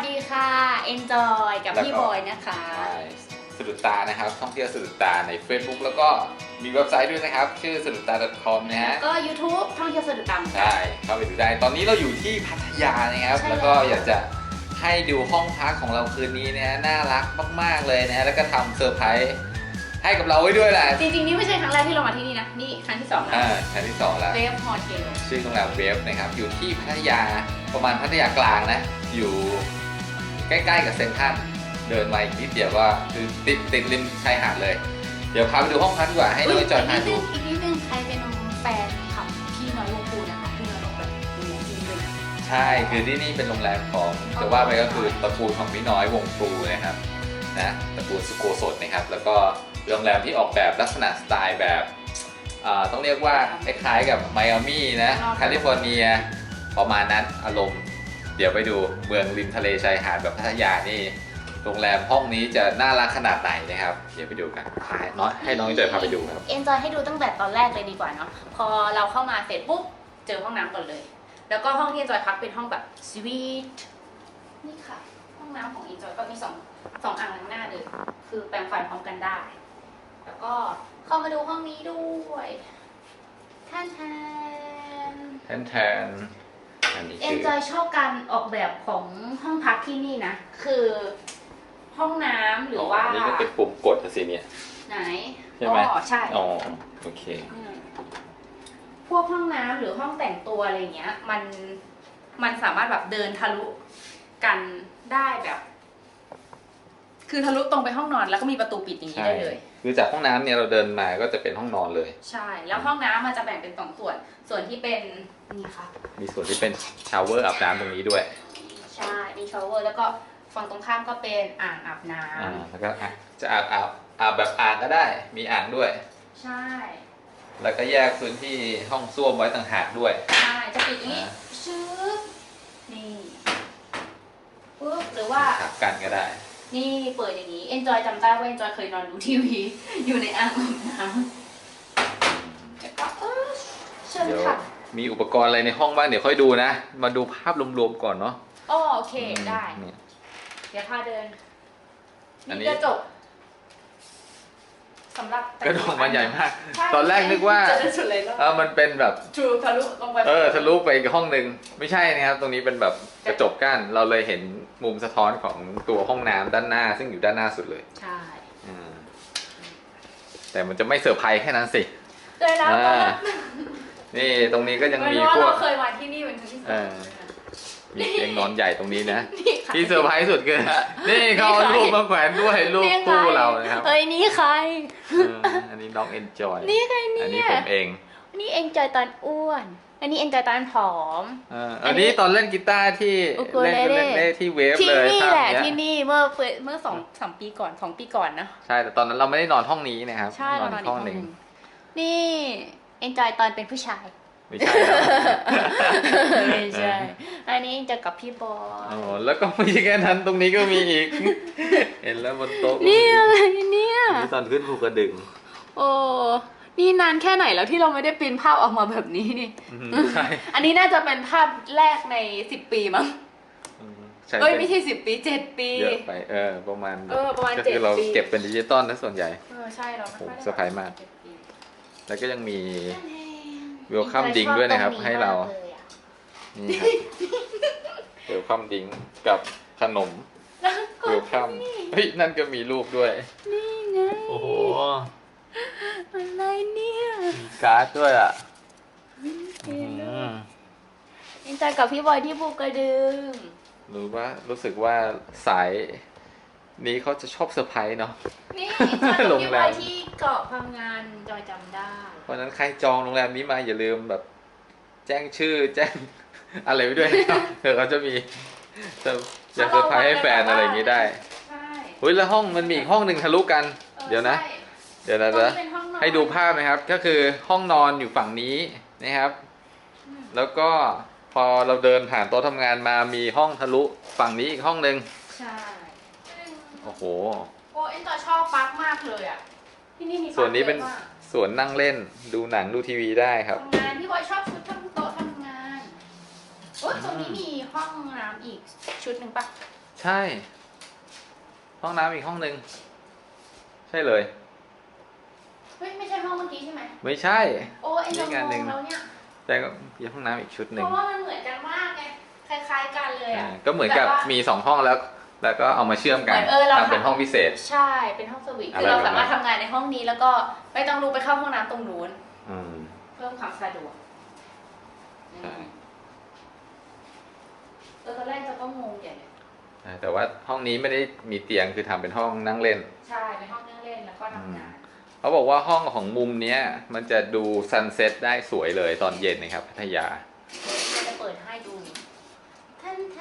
สดีค่ะ Enjoy กับแล้วก็ พี่บอยนะคะ ใช่สะดุดตานะครับ ท่องเที่ยวสะดุดตาใน Facebook แล้วก็มีเว็บไซต์ด้วยนะครับ ชื่อสะดุดตา .com นะฮะ ก็ YouTube ท่องเที่ยวสะดุดตาม ใช่เข้าไปดูได้ ตอนนี้เราอยู่ที่พัทยานะครับ ใช่แล้วก็แล้ว อยากจะให้ดูห้องพักของเราคืนนี้นะฮะน่ารักมาก ๆ เลยนะฮะแล้วก็ทำเซอร์ไพรส์ให้กับเราไว้ด้วยแหละจริงๆ นี่ไม่ใช่ครั้งแรกที่เรามาที่นี่นะ นี่ครั้งที่สองแล้วอ่าครั้งที่สองแล้ว เวฟฮอเทลชื่อโรงแรมเวฟนะครับ อยู่ที่พัทยาประมาณพัทยากลางนะ อยู่ ใกล้ๆกับเซนทรัลเดินมาอีกนิดเดียวก็คือติดติดริมชายหาดเลย เดี๋ยวพาไปดูห้องพักดีกว่าให้น้องจอยพาดูอีกนิดนึงใครเป็นแฟนคลับพี่น้อยวงปูนะคะพี่น้อยบอกแบบดูจริงเลยนะใช่คือที่นี่เป็นโรงแรมของจะว่าไปก็คือตระกูลของพี่น้อยวงปรูนะครับนะตระกูลสุโกศลนะครับ แล้วก็โรงแรมที่ออกแบบลักษณะสไตล์แบบอ่าต้องเรียกว่าคล้ายๆกับไมอามี่นะแคลิฟอร์เนียประมาณนั้นอารมณ์ เดี๋ยวไปดูเมืองริมทะเลชายหาดแบบพัทยานี่โรงแรมห้องนี้จะน่ารักขนาดไหนนะครับ เดี๋ยวไปดูกันให้น้อยให้น้องจอยพาไปดูครับ เอนจอยให้ดูตั้งแต่ตอนแรกเลยดีกว่าเนาะพอเราเข้ามาเสร็จปุ๊บเจอห้องน้ำก่อนเลย แล้วก็ห้องที่เอนจอยพักเป็นห้องแบบสวีทนี่ค่ะ ห้องน้ำของเอนจอยก็มีสองสองอ่างล้างหน้าเลย คือแปรงฟันพร้อมกันได้ แล้วก็เข้ามาดูห้องนี้ด้วยท่านแทนแทนแทน อันนี้เอคืนอจอยชอบการออกแบบของห้องพักที่นี่นะ คือห้องน้ำหรือว่านี่ก็เป็นปุ่มกดสิเนี่ย ไหนใช่ไหมอ๋อใช่อ๋อโอเคมพวกห้องน้ำหรือห้องแต่งตัวอะไรเงี้ย มันมันสามารถแบบเดินทะลุกันได้แบบ คือทะลุตรงไปห้องนอนแล้วก็มีประตูปิดอย่างนี้ใช่ได้เลย คือจากห้องน้ำเนี่ยเราเดินมาก็จะเป็นห้องนอนเลย ใช่ แล้วห้องน้ำมันจะแบ่งเป็นสองส่วน ส่วนที่เป็นนี่ค่ะ มีส่วนที่เป็นชาวเวอร์อาบน้ำตรงนี้ด้วย ใช่ มีชาวเวอร์แล้วก็ฝั่งตรงข้ามก็เป็นอ่างอาบน้อ่าแล้วก็อะจะอาบอาบอาบแบบอ่างก็ได้ มีอ่างด้วยำใช่ แล้วก็แยกพื้นที่ห้องส้วมไว้ต่างหากด้วย ใช่ จะปิดอย่างนี้อ่า ชึบนี่ปุ๊บหรือว่าขับกันก็ได้ นี่เปิดอย่างนี้เอนจอยจำได้ว่าเอนจอยเคยนอนดูทีวี อยู่ในอ่างอาบน้ำแล้วก็เออเชิญเดี๋ยวค่ะมีอุปกรณ์อะไรในห้องบ้างเดี๋ยวค่อยดูนะ มาดูภาพรวมๆก่อนเนาะอ๋อโอเคได้เนี่ยเดี๋ยวพาเดินอันนี้นี่กระจกสำหรับแต่งกระจกมันใหญ่มากใช่ตอนแรกนึกว่าเจอสุดเลยแล้วเออมันเป็นแบบ จูทะลุลงไป เออทะลุไปอีกห้องหนึ่งไม่ใช่นะครับ ตรงนี้เป็นแบบกระจกกั้นเราเลยเห็น มุมสะท้อนของตัวห้องน้ำด้านหน้า ซึ่งอยู่ด้านหน้าสุดเลย ใช่อืมแต่มันจะไม่เซอร์ไพรส์แค่นั้นสิเลยแล้วอ่านี่ตรงนี้ก็ยังไม่มีรู้ว่าพวเรากเคยมาที่นี่เป็นครั้งที่สเอองอมีเตียงนอนใหญ่ตรงนี้นะนี่ค่ะที่เซอร์ไพรส์สุดคือนี่เขาเอารูปมาแขวนด้วยรูปนี่ใคคู่เรานะครับเอ้ยนี่ใครเอออันนี้น้องเอนจอยนี่ใครเนี่อันนี้ยผมเอง นี่เอ็นจอยตอนอ้วน อันนี้เอ็นจอยตอนผอมเอออันนี้ตอนเล่นกีตาร์ที่อุกุเล่นเลเล่เล่นเล่นที่เวฟที่เลยนี่ภาพแหละเนี้ยที่นี่เมื่อเฟเมื่อสองสามปีก่อนสองปีก่อนนะ ใช่แต่ตอนนั้นเราไม่ได้นอนห้องนี้นะครับใช่เรานอนอีกห้องหหนึ่นึ่งงนี่เอนจอยตอนเป็นผู้ชาย ไม่ใช่ครับไม่ใช่ อันนี้เจะกับพี่บออ๋อยแล้วก็ไม่ใช่แค่นั้นตรงนี้ก็มีอีก เห็นแล้วบนโต๊ะก็มีนี่อะไรเนี่ย นี่ตอนขึ้นภูกระดึง โอ้ นี่นานแค่ไหนแล้วที่เราไม่ได้ปริ้นภาพออกมาแบบนี้นี่อืมใช่อันนี้น่าจะเป็นภาพแรกในสิบปีมั้งอืมใช่เอ้ยเป็นไม่ใช่สิบปีเจ็ดปี เยอะไปเออประมาณเออประมาณก็เจ็ดคือเราปี เก็บเป็นดิจิตอลนะส่วนใหญ่ เออใช่เราไม่ค่อยได้โอ้เซอร์ไพรส์มาก เจ็ดปี แล้วก็ยังมีนั่นเอง Welcome จอ drink ด้วยนะครับชอตงให้เรามกลยอะนี่ครับเวลคัมดิงกับขนมแล้วก็เวลคัมเฮ้ยนั่นก็มีรูปด้วย นี่ไง โอ้โห อะไรเนี่ยมีการ์ดด้วยอะเห็อืนเลยมเอ็นจอยกับพี่บอยที่ภูกระดึงรู้ว่ารู้สึกว่าสายนี้เขาจะชอบเซอร์ไพรส์เนาะ นี่เอ็นจอยกับโรงพี่แรบอมยที่เกาะพังงานจอยจำได้ เพราะฉะนั้นใครจองโรงแรมนี้มาอย่าลืมแบบ แจ้งชื่อแจ้งอะไรไปด้วยนะครับเผื่อเขาจะมีจะจะเซอร์ไพรส์ให้แฟนอะไรอย่างนี้ได้ใช่เฮ้ยแล้วห้องมันมีอีกห้องหนึ่งทะลุกันออเดี๋ยวนะใช่เดี๋ยวตรนะงจะนี้เป็นห้องนอน ให้ดูภาพนะครับ ก็คือห้องนอนอยู่ฝั่งนี้นะครับอืมแล้วก็พอเราเดินผ่านโต๊ะทำงานมามีห้องทะลุฝั่งนี้อีกห้องหนึ่งใช่โอ้โหโอ้เอ็นจอยชอบปลั๊กมากเลยอะที่นี่มีปลั๊กส่วนนี้เป็นยอะมากสวนนั่งเล่นดูหนังดูทีวีได้ครับทำงานพี่บอยชอบชุดทำโต๊ะทำงานโอ้ยตรงนี้มีห้องน้ำอีกชุดหนึ่งปะใช่ ห้องน้ำอีกห้องหนึ่งใช่เลย เฮ้ยไม่ใช่ห้องเมื่อกี้ใช่ไหมไม่ใช่ โอ้ยไอ้เรานี่งานหนึ่งงงแล้วเนี่ยแต่ก็มีห้องน้ำอีกชุดหเพนึ่งราะว่ามันเหมือนกันมากไงคล้ายๆกันเลยอะอ่าก็เหมือนกับแบบว่ามีสองห้องแล้ว แล้วก็เอามาเชื่อมกันเหมือนเออเรา ทำเป็นทำห้องพิเศษ ใช่เป็นห้องสวีทอะไรคือเราแบบนั้น สามารถทำงานในห้องนี้แล้วก็ไม่ต้องลุกไปเข้าห้องน้ำตรงนู้นอืม เพิ่มความสะดวกใช่เออตอนแรกจะก็งงใหญ่เลยอ่าแต่ว่าห้องนี้ไม่ได้มีเตียงคือทำเป็นห้องนั่งเล่น ใช่เป็นห้องนั่งเล่นแล้วก็ทำงาน เขาบอกว่าห้องของมุมเนี้ย มันจะดูซันเซ็ตได้สวยเลยตอนเย็นนะครับ พัทยาเราจะเปิดให้ดูท่านแท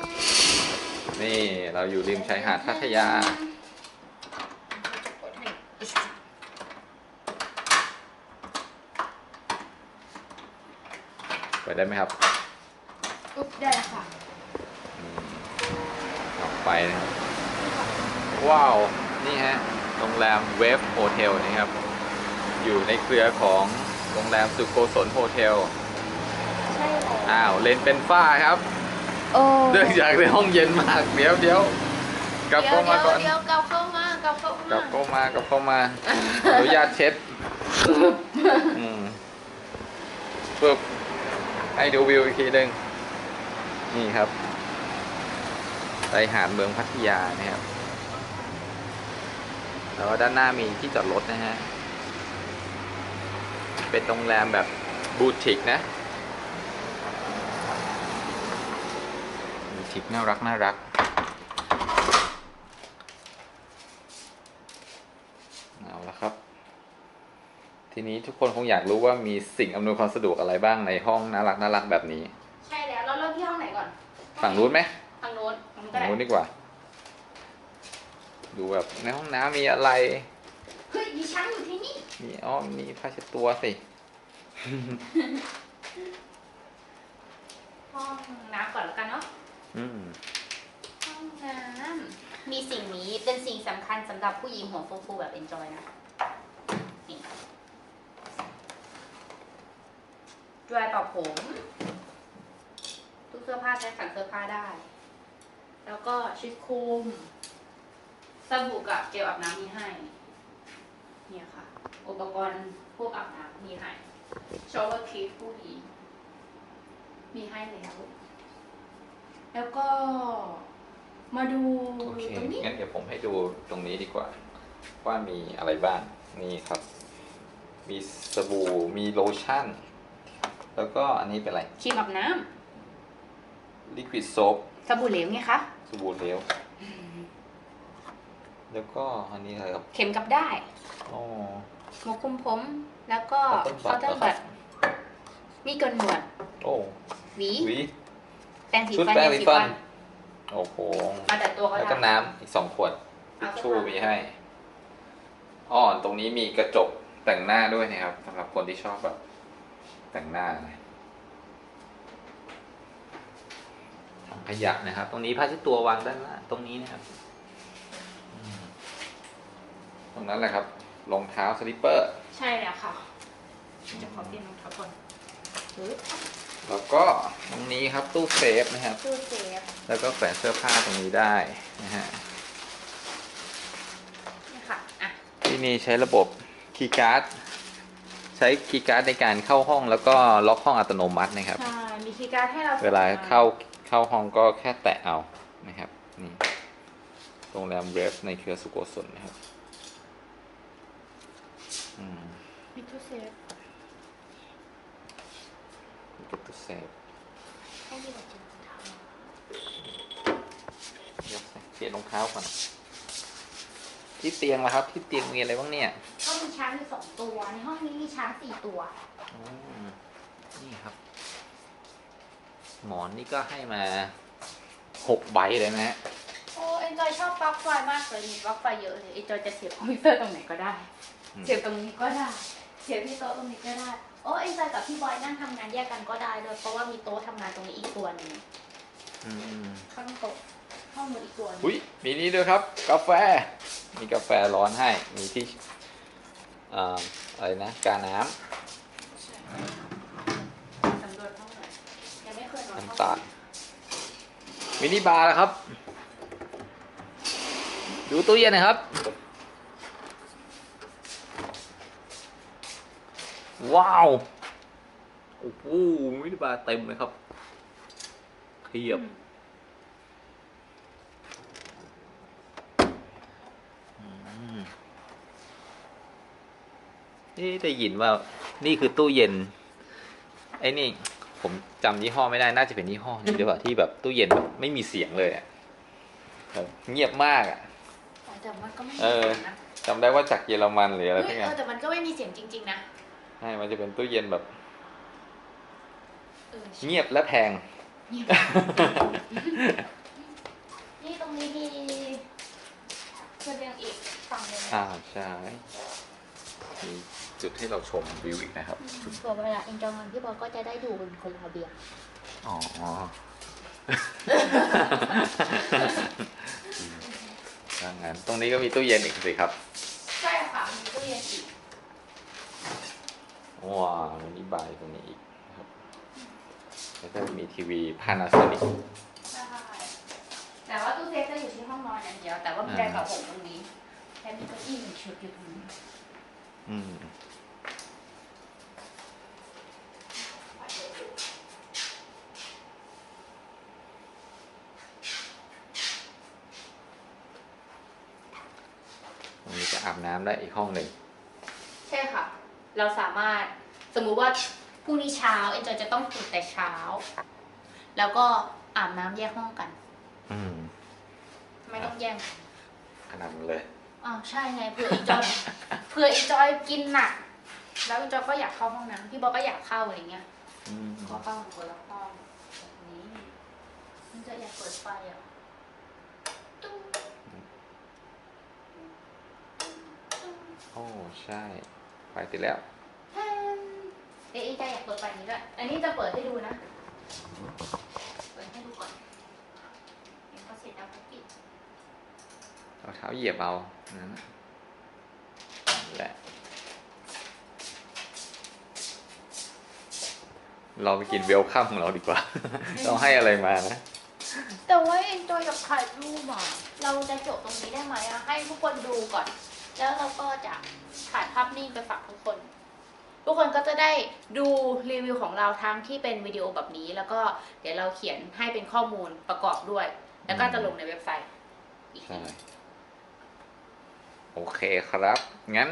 นนี่เราอยู่ริมชายหาดพัทยา เปิดให้เปิดได้ไหมครับอุ๊บได้แล้วค่ะอืมออกไปนะครับ ว้าว นี่ฮะ โรงแรมเวฟโฮเทลนะครับ อยู่ในเครือของโรงแรมสุโกศลโฮเทล ใช่แล้วอ้าว เลนเป็นฝ้าครับ โอ้เนื่องจากในห้องเย็นมาก เดี๋ยวเดี๋ยวกลับเข้ามาก่อน เดี๋ยวเดี๋ยวกลับเข้ามากลับเข้ามากลับเข้ามากลับเข้ามาขออนุญาตเช็ดอืมปึ๊บให้ดูวิวอีกทีหนึ่งนี่ครับชายหาดเมืองพัทยานะครับ แล้วก็ด้านหน้ามีที่จอดรถนะฮะ เป็นโรงแรมแบบบูติกนะ บูติกน่ารักน่ารัก เอาละครับ ทีนี้ทุกคนคงอยากรู้ว่ามีสิ่งอำนวยความสะดวกอะไรบ้างในห้องน่ารักน่ารักแบบนี้ ใช่แล้ว เราเริ่มที่ห้องไหนก่อน ฝั่งนู้นไหมฝั่งนู้นฝั่งนู้นก็ฝั่งได้นู้นดีกว่า ดูแบบในห้องน้ำมีอะไร เฮ้ยดิฉันอยู่ที่นี่ มีอ้อมมีผ้าเช็ดตัวสิ ห้องน้ำก่อนแล้วกันเนาะ อืมห้องน้ำมีสิ่งนี้เป็นสิ่งสำคัญสำหรับผู้หญิงหัวฟูๆแบบ enjoy นะนี่ดรายเป่าผมตู้เสื้อผ้าใช้ขันเสื้อผ้าได้ แล้วก็ชุดคลุม สบู่กับเจลอาบน้ำมีให้ เนี่ยค่ะ อุปกรณ์พวกอาบน้ำมีให้ชอเวอร์คิทผู้หญิงมีให้แล้ว แล้วก็มาดูโอเคตรงนี้ งั้นเดี๋ยวผมให้ดูตรงนี้ดีกว่า ว่ามีอะไรบ้าง นี่ครับ มีสบู่ มีโลชั่น แล้วก็อันนี้เป็นอะไร ครีมอาบน้ liquid soap ำสบู่เหลวไงคะ สบู่เหลว แล้วก็อันนี้อะไรครับเข็มกลับได้อ๋อหมวกคลุมผม แล้วก็ Cotton เคา bud น์เตอร์บัตมีกลหนวดโอ้หวีหวีแปรงสีชุดฟันแป้งยาสีสีฟัฟันนโอ้โหเอาแต่ตัวเขาแล้วก็ทำน้ำอีกสองขวดทิชเอาชู่สักมีให้อ๋อตรงนี้มีกระจกแต่งหน้าด้วยนะครับสำหรับคนที่ชอบแบบ แต่งหน้านะถังขยะนะครับ ตรงนี้ผ้าเช็ดตัววางด้านหน้าตรงนี้นะครับอืม ตรงนั้นแหละครับรองเท้าสลิปเปอร์ ใช่แล้วค่ะจะขอเปลี่ยนรองเท้าก่อนปึ๊บแล้วก็ตรงนี้ครับตู้เซฟนะครับ ตู้เซฟ แล้วก็แขวนเสื้อผ้าตรงนี้ได้นะฮะนี่ค่ะอะที่นี่ใช้ระบบคีย์การ์ดใช้คีย์การ์ดในการเข้าห้องแล้วก็ล็อกห้องอัตโนมัตินะครับ ใช่ มีคีย์การ์ดให้เราเวลาเข้าเข้าห้องก็แค่แตะเอานะครับนี่โรงแรมเวฟในเครือสุโกศลนะครับอืม มีตู้เซฟนี่ก็ตู้เซฟให้ดีกว่าจริงๆค่ะเดี๋ยวเปลี่ยนรองเท้าก่อน ที่เตียงละครับ ที่เตียงมีอะไรบ้างเนี่ยก็มีช้างอยู่สองตัว ในห้องนี้มีช้างสี่ตัว อืมนี่ครับ หมอนนี่ก็ให้มาหกใบเลยนะฮะโอ้เอ็นจอยชอบปลั๊กไฟมากเลยมีปลั๊กไฟเยอะเลยเอ็นจอยจะเสียบคอมพิวเตอร์ตรงไหนก็ได้ อืมเสียบตรงนี้ก็ได้ เสียบที่โต๊ะตรงนี้ก็ได้ โอ้เอ็นจอยกับพี่บอยนั่งทำงานแยกกันก็ได้ด้วยเพราะว่ามีโต๊ะทำงานตรงนี้อีกตัวหนึงอืมข้างโต๊ะห้องนู้นอีกตัวหนึงอุ้ยมีนี่ด้วยครับ กาแฟ มีกาแฟร้อนให้ มีที่เอ่ออะไรนะกาน้สำรวจห้องหน่อยยังไม่เคยนอนห้องตาลมินิบาร์แล้วครับ ดูตู้เย็นหนะครับ ว้าว โอ้โหมินิบาร์เต็มเลยครับเทียบนี่ได้ยินว่านี่คือตู้เย็น ไอ้นี่ ผมจำยี่ห้อไม่ได้ น่าจะเป็นยี่ห้อนี้หรือเปล่าที่แบบตู้เย็นแบบไม่มีเสียงเลยอะแบบเงียบมากอะ แต่มันก็ไม่มีเออเสียงนะจำได้ว่าจากเยอรมันหรืออะไรเฮ้พยวกเนี้เอยอแต่มันก็ไม่มีเสียงจริง ๆ นะใช่มันจะเป็นตู้เย็นแบบเออเงียบและแพงเงียบนี่ตรงนี้มีเพื่อนเรียงอีกฝั่งหนึงอ่าใช่มีจุดให้เราชมวิวอีกนะครับส่วนเวลาเอ็นจอยงอนพี่บอลก็จะได้ดูเป็นคนละเบียงอ๋อ ถ้างั้นตรงนี้ก็มีตู้เย็นอีกสิครับ ใช่ค่ะมีตู้เย็นอีก ว้าวมินิบายตรงนี้อีกนะครับ แล้วก็มีทีวี Panasonic ใช่แต่ว่าตู้เซฟจะอยู่ที่ห้องนอนอย่างเดียว แต่ว่ามีแรงกับผมตรงนี้แค่มีเก้าอี้หนึ่งชุดอยู่ตรงนี้อืมตรงนี้จะอาบน้ำได้อีกห้องหนึ่งใช่ค่ะ เราสามารถสมมุติว่าพรุ่งนี้เช้าเอ็นจอยจะต้องตื่นแต่เช้า แล้วก็อาบน้ำแยกห้องกัน อืมไม่ต้องแย่งกันขนาดนั้นเลยอ้าวใช่ไงเผื่อเอ็นจอย เผื่อเอ็นจอยกินหนัก แล้วเอ็นจอยก็อยากเข้าห้องน้ำพี่บอลก็อยากเข้าอะไรเงี้ยอืมขอเข้าคนละห้องแบบนี้มันจะอยากเปิดไฟอะตุ้ง โอ้ใช่ ไฟติดแล้วแฮมเอ๊ะเอ็นจอยอยากเปิดไฟนี้ด้วย อันนี้จะเปิดให้ดูนะ เปิดให้ดูก่อนเดี๋ยวพอเสร็จแล้วก็ปิดเอาเท้าเหยียบเอานั่นแหละ เราไปกินเวลคัมของเราดีกว่า เราให้อะไรมานะ แต่ว่าเอ็นจอยอยากถ่ายรูปอะ เราจะจบตรงนี้ได้ไหมอะ ให้ทุกคนดูก่อน แล้วเราก็จะ ถ่ายภาพนิ่งไปฝากทุกคน ทุกคนก็จะได้ดูรีวิวของเราทั้งที่เป็นวิดีโอแบบนี้ แล้วก็เดี๋ยวเราเขียนให้เป็นข้อมูลประกอบด้วย แล้วก็จะลงในเว็บไซต์อีกที ใช่โอเคครับ งั้น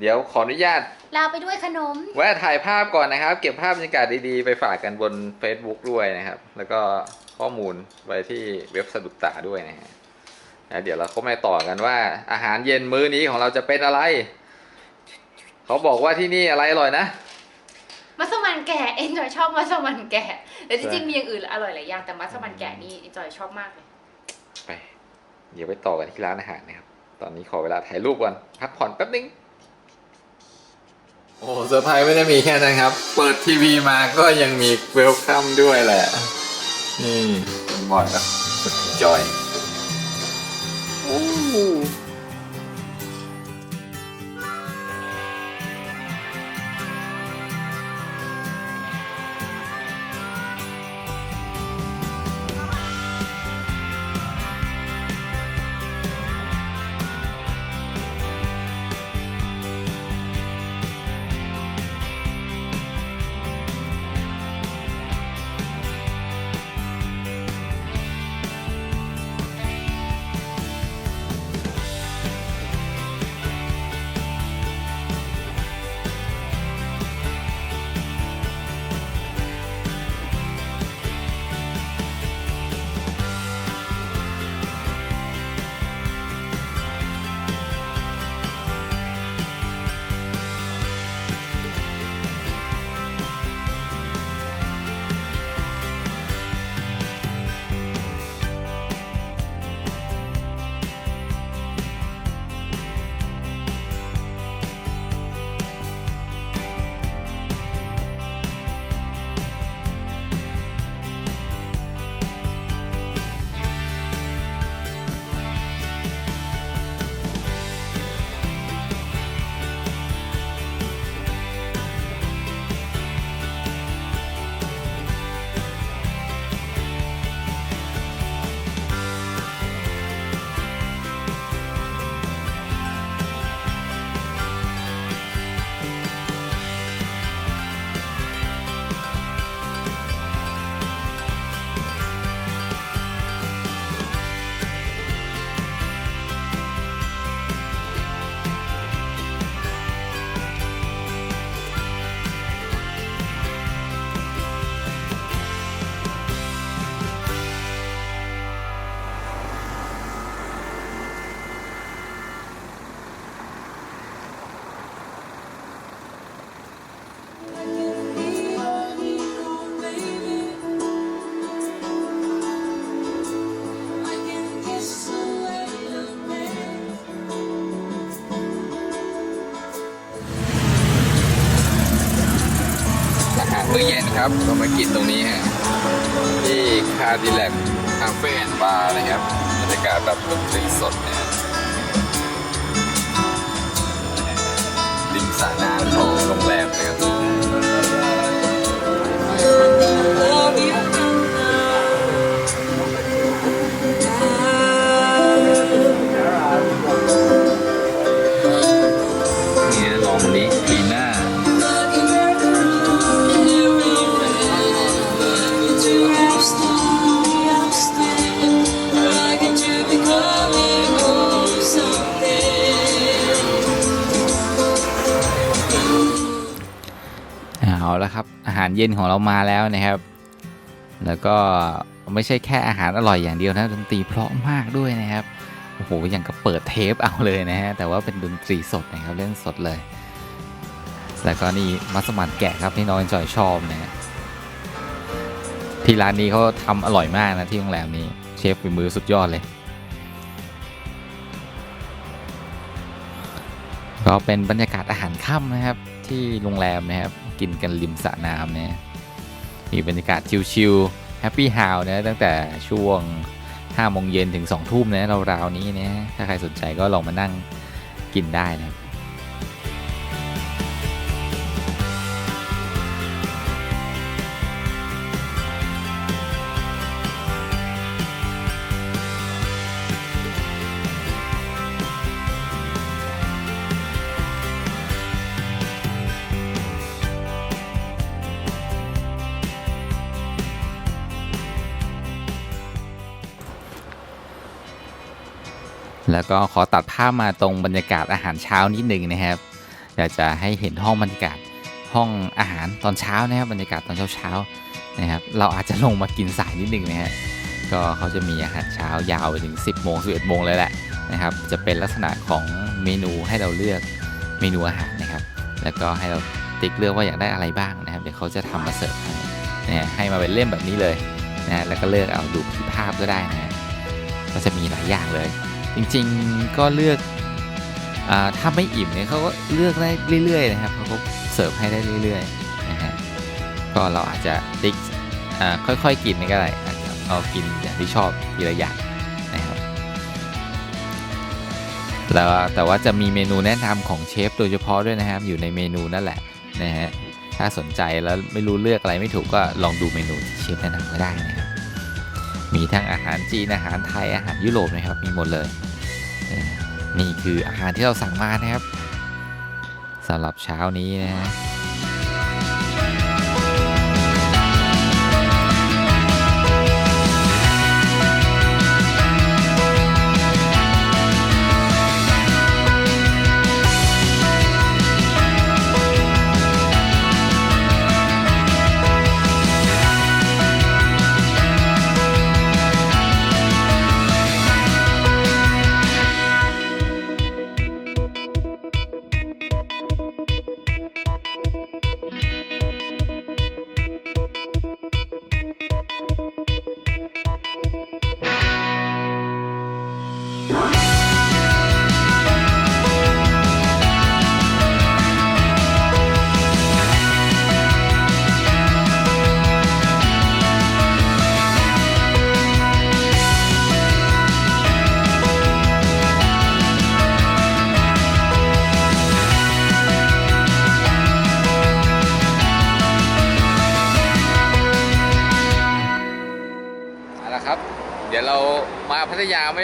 เดี๋ยวขออนุญาต ลาไปด้วยขนม แวะถ่ายภาพก่อนนะครับ เก็บภาพบรรยากาศดีๆ ไปฝากกันบน Facebook ด้วยนะครับ แล้วก็ข้อมูลไว้ที่เว็บสะดุดตาด้วยนะฮะแล้วเดี๋ยวเราเข้ามาต่อกันว่า อาหารเย็นมื้อนี้ของเราจะเป็นอะไร เขาบอกว่าที่นี่อะไรอร่อยนะมัสมั่นแก่เอ็นจอยชอบมัสมั่นแก่แต่จใช่ริงๆมีอย่างอื่นอร่อยหลายอย่างแต่มัสมั่นแก่นี่เอ็นจอยชอบมากเลยไปเดี๋ยวไปต่อกันที่ร้านอาหารนะครับ ตอนนี้ขอเวลาถ่ายรูปก่อนพักผ่อนแป๊บนึงโอ้เซอร์ไพรส์ไม่ได้มีแค่นั้นครับ เปิดทีวีมาก็ยังมีเวลคัมด้วยแหละ นี่คุณบอลกับคุณจอย ครับเรามากินตรงนี้ฮะที่คาดิแลกคาเฟ่บาร์นะครับบรรยากาศแบบดนตรีสดนะารเย็นของเรามาแล้วนะครับ แล้วก็ไม่ใช่แค่อาหารอร่อยอย่างเดียวนะดนตรีเพราะมากด้วยนะครับโอ้โหอย่างกับเปิดเทปเอาเลยนะฮะแต่ว่าเป็นดนตรีสดนะครับเล่นสดเลยแล้วก็นี่มัสมั่นแกะครับที่น้องจอยชอบนะฮะที่ร้านนี้เขาทำอร่อยมากนะที่โรงแรมนี้เชฟฝีมือสุดยอดเลยก็เป็นบรรยากาศอาหารค่ำนะครับที่โรงแรมนะครับ กินกันริมสระน้ำนะมีบรรยากาศชิลๆแฮปปี้ฮาวนะตั้งแต่ช่วง5โมงเย็นถึง2ทุ่มนะราวๆนี้นะถ้าใครสนใจก็ลองมานั่งกินได้นะ แล้วก็ขอตัดภาพมาตรงบรรยากาศอาหารเช้านิดหนึ่งนะครับอยากจะให้เห็นห้องบรรยากาศห้องอาหารตอนเช้านะครับบรรยากาศตอนเช้าๆนะครับเราอาจจะลงมากินสายนิดหนึ่งนะฮะก็เขาจะมีอาหารเช้ายาวไปถึง 10โมง11โมงเลยแหละนะครับจะเป็นลักษณะของเมนูให้เราเลือกเมนูอาหารนะครับ แล้วก็ให้เราติ๊กเลือกว่าอยากได้อะไรบ้างนะครับเดี๋ยวเขาจะทำมาเสิร์ฟให้นะให้มาเป็นเล่มแบบนี้เลยนะแล้วก็เลือกเอาดูที่ภาพก็ได้นะฮะก็จะมีหลายอย่างเลย จริงๆก็เลือกอถ้าไม่อิ่มเนี่ยเขาก็เลือกได้เรื่อยๆนะครับเขาก็เสิร์ฟให้ได้เรื่อยๆนะฮะก็เราอาจจะติ๊กค่อยๆกินก็ได้อาจจะเอากินอย่างที่ชอบทีละอย่างนะครับแล้วแต่ว่าจะมีเมนูแนะนำของเชฟโดยเฉพาะด้วยนะครับ อยู่ในเมนูนั่นแหละนะฮะถ้าสนใจแล้วไม่รู้เลือกอะไรไม่ถูกก็ลองดูเมนูที่เชฟแนะนำก็ได้นะครับ มีทั้งอาหารจีนอาหารไทยอาหารยุโรปนะครับมีหมดเลยนี่คืออาหารที่เราสั่งมานะครับสำหรับเช้านี้นะฮะ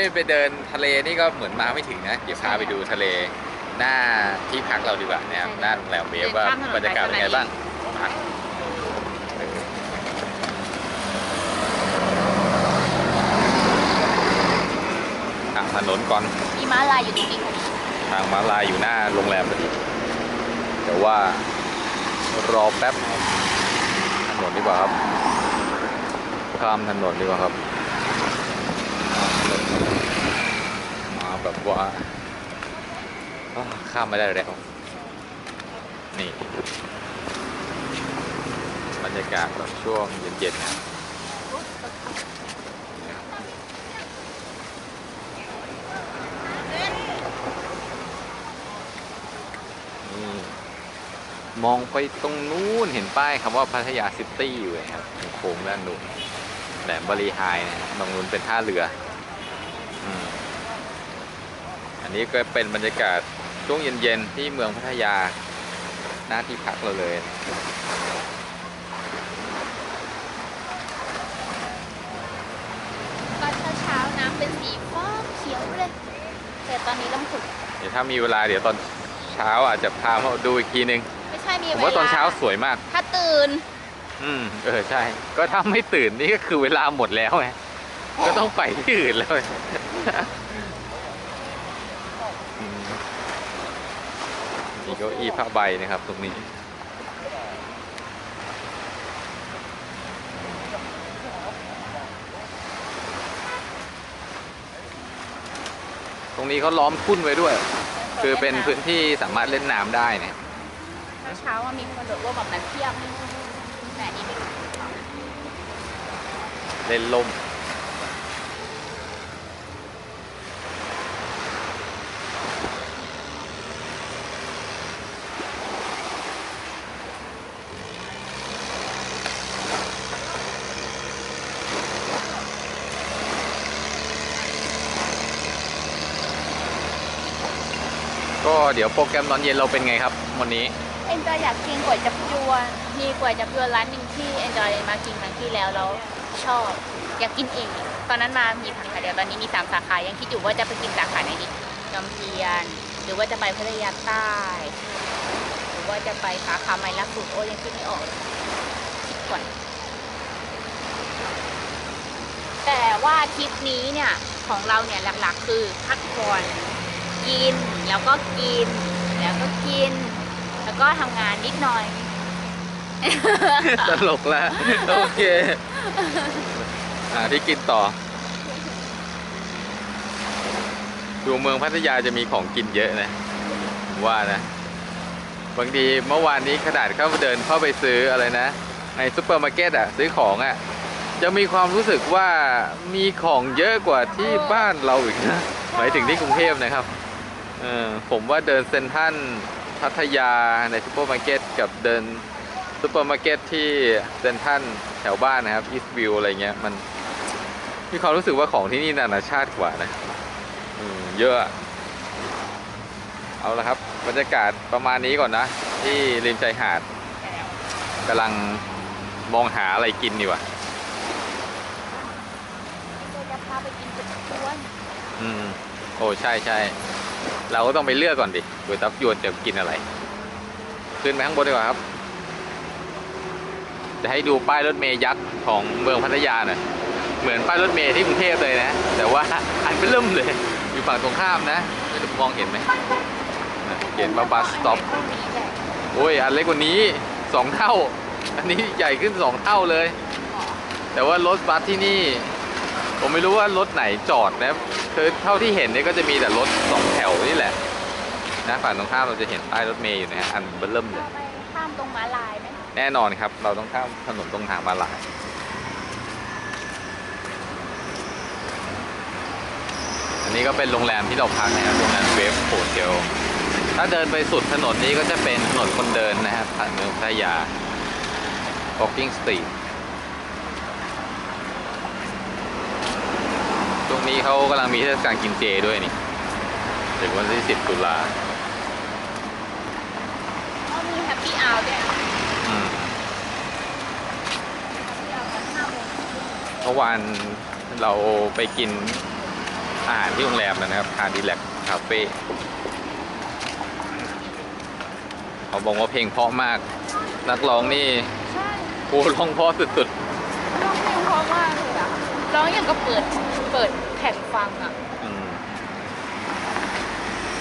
ไม่ได้ไปเดินทะเลนี่ก็เหมือนมาไม่ถึงนะ เดี๋ยวพาไปดูทะเลหน้าที่พักเราดีกว่านะครับหน้าโรงแรมเวฟว่าบรรยากาศเป็นไงบ้างมาทางถนนก่อนมีม้าลายอยู่ตรงนี้ทางม้าลายอยู่หน้าโรงแรมพอดีแต่ว่ารอแป๊บนะครับถนนดีกว่าครับข้ามถนนดีกว่าครับมา แบบว่าข้ามไม่ได้แล้วนี่บรรยากาศแบบช่วงเย็นๆนะนี่มองไปตรงนู้นเห็นป้ายคำว่าพัทยาซิตี้อยู่เลยครับโค้งด้านนู้นแหลมบริหายนะตรงนู้นเป็นท่าเรือมอั นนี้ก็เป็นบรรยากาศช่วงเย็นๆที่เมืองพัทยาหน้าที่พักเราเลย ตอนเช้าๆน้ำเป็นสีฟ้าเขียวเลย แต่ตอนนี้เริ่มขุ่นเดี๋ยวถ้ามีเวลาเดี๋ยวตอนเช้าอาจจะพามาดูอีกทีนึงไม่ใช่มีผมเวว่าตอนลาเช้าสวยมาก ถ้าตื่น อืมเออใช่ ก็ถ้าไม่ตื่นนี่ก็คือเวลาหมดแล้วไงก็ต้องไปที่อื่นแล้วไงอืมมี เก้าอี้ผ้าใบนะครับตรงนี้ ตรงนี้เขาล้อมทุ่นไว้ด้วย คือเป็นพื้นที่สามารถเล่นน้ำได้นะครับเช้าๆว่ามีคนโดดร่มแบบนั้นเทียบแต่อันนี้ไม่รู้เล่นลม เดี๋ยวโปรแกรมตอนเย็นเราเป็นไงครับ วันนี้ เอ็นจอยอยากกินก๋วยจับยวนมีก๋วยจับยวนร้านหนึ่งที่เอ็นจอยมากินครั้งที่แล้วแล้วชอบ อยากกินเองตอนนั้นมามีสาขาเดียวตอนนี้มีสามสาขายังคิดอยู่ว่าจะไปกินสาขาไหนดีจอมเทียน หรือว่าจะไปพัทยาใต้ หรือว่าจะไปสาขาใหม่ล่าสุดโอ้ยังคิดไม่ออกคิดก่อนแต่ว่าทริปนี้เนี่ยของเราเนี่ยหลักๆ คือพักผ่อน กิน แล้วก็กิน แล้วก็กิน แล้วก็ทำงานนิดหน่อย ตลกละโอเคอ่าที่กินต่อ ดูเมืองพัทยาจะมีของกินเยอะนะผมว่านะ บางทีเมื่อวานนี้ขนาดเข้าไปเดินเข้าไปซื้ออะไรนะ ในซูเปอร์มาร์เก็ตอะ ซื้อของอะ จะมีความรู้สึกว่ามีของเยอะกว่าที่บ้านเราอีกนะ หมายถึงที่กรุงเทพนะครับ เออผมว่าเดินเซ็นทรัลพัทยาในซูเปอร์มาร์เก็ตกับเดินซูเปอร์มาร์เก็ตที่เซ็นทรัลแถวบ้านนะครับอีสต์วิวอะไรเงี้ยมันมีความรู้สึกว่าของที่นี่นานาชาติกว่านะอืมเยอะอะ เอาละครับ บรรยากาศประมาณนี้ก่อนนะ ที่ริมชายหาดกำลังมองหาอะไรกินอยู่อะจะพาไปกินก๋วยจับยวนอืม โอ้ ใช่ใช่ เราก็ต้องไปเลือกก่อนดิก๋วยจับยวนจะกินอะไร ขึ้นไปข้างบนดีกว่าครับ จะให้ดูป้ายรถเมย์ยักษ์ของเมืองพัทยาหน่อยเหมือนป้ายรถเมย์ที่กรุงเทพเลยนะ แต่ว่าอันเป็นเริ่มเลย อยู่ฝั่งตรงข้ามนะไม่รู้มองเห็นไหมเขียนว่าบัสสต็อปโอ้ยอันเล็กกว่านี้สองเท่า อันนี้ใหญ่ขึ้นสองเท่าเลย แต่ว่ารถบัสที่นี่ ผมไม่รู้ว่ารถไหนจอดนะคือเท่าที่เห็นเนี่ยก็จะมีแต่รถสองแถวนี่แหละนะฝั่งตรงข้ามเราจะเห็นป้ายรถเมย์อยู่นะฮะอันเบิ่มเลยเราไปข้ามตรงม้าลายไหมแน่นอนครับ เราต้องข้ามถนนตรงทางมาลาย อันนี้ก็เป็นโรงแรมที่เราพักนะครับโรงแรมเวฟโฮเทลถ้าเดินไปสุดถนนนี้ก็จะเป็นถนนคนเดินนะครับทางเมืองพัทยา Walking Street ตรง นี้เขากำลังมีเทศกาลกินเจด้วยนี่ ถึงวันที่ 10 ตุลาก็มีแฮปปี้อาวด้วยอืมที่เรากันห้าโมงเมื่อวานเราไปกินอาหารที่โรงแรมนะครับคาดีแลกคาเฟ่เขาบอกว่าเพลงเพราะมาก นักร้องนี่ใช่โอ้ร้องเพราะสุดร้องเพลงเพราะมากเลยอะร้องอย่างก็เปิด เปิดแผ่นฟังอะ อืม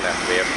แบบเวฟ